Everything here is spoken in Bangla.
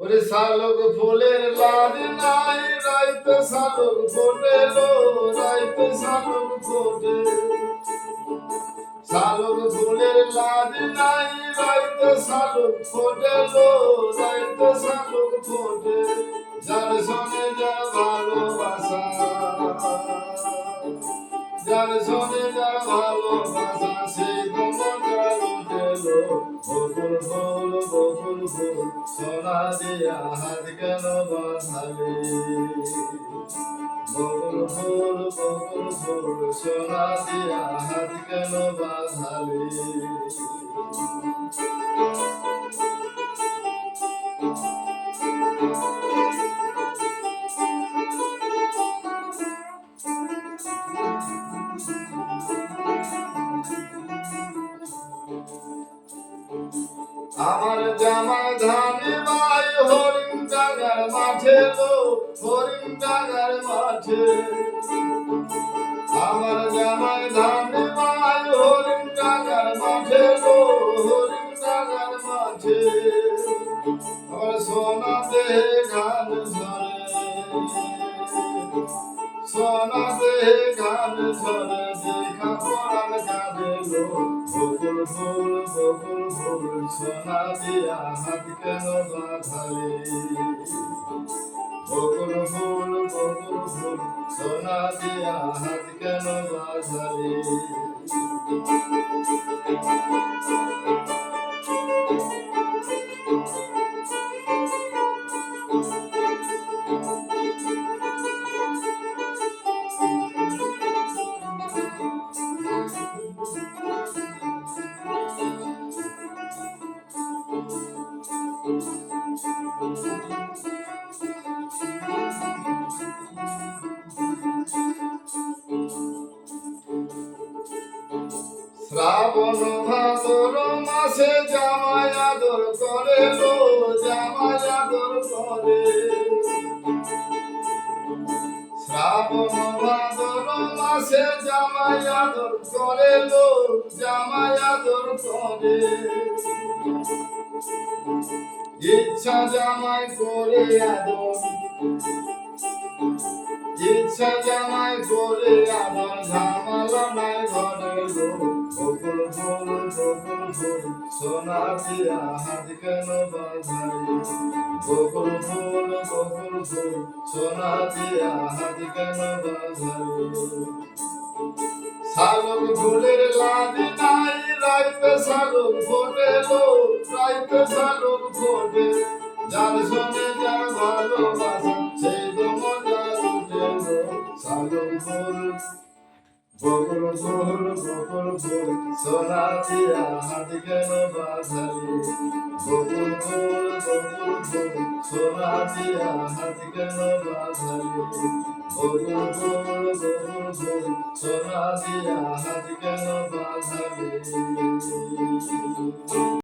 ওরে শালক ফুলের লাজ নাই, রাইতে শালক ফোটে লো, রাইতে শালক ফোটে শালক ফুলের লাজ নাই, রাইতে শালক ফোটে লো শালক ফোটে যার সঙ্গে যার যার সঙ্গে যার সোনা দিয়া হাত কেন বাঁধালে বকুল ফুল বকুল ফুল সোনা বাঁধালে আমার জামা ধানে ভাই হরিণ ডাঙার মাঠে লো হরিণ ডাঙার মাঠে আমার জামাই ধানে ভাই হরিণ ডাঙার মাঠে লো হরিণ ডাঙার মাঠে আমার সোনা দেহে গান ঝরে, সোনা দেহে গান ঝরে, দেখা পরাণ কাঁদে লো বকুল ফুল বকুল ফুল সোনা দিয়া হাত কেন বাঁধালে বকুল ফুল বকুল ফুল সোনা দিয়া হাত কেন বাঁধালে শ্রাবণ ভাদর মাসে জামাই আদর করে জামাই করে। মাসে করে করে। ইচ্ছা জামাই করে আদর। ইচ্ছা জামাই করে ঝামালা নাই ঘরে। বকুল ফুল সোনা দিয়া হাত কেন বাঁধাই বকুল ফুল বকুল সোনা দিয়া হাত কেন বাঁধাই শালক ফুলের লাদি নাই রাইতে শালক ফোটে লো রাইতে শালক ফোটে যার সঙ্গে যার ভালোবাসা সেই তো মজা উঠে শালক ফুল বকুল ফুল বকুল ফুল সোনা দিয়া হাত কেন বাঁধালি। বকুল ফুল বকুল ফুল সোনা দিয়া হাত কেন বাঁধালি। বকুল ফুল বকুল ফুল সোনা দিয়া হাত কেন বাঁধালি।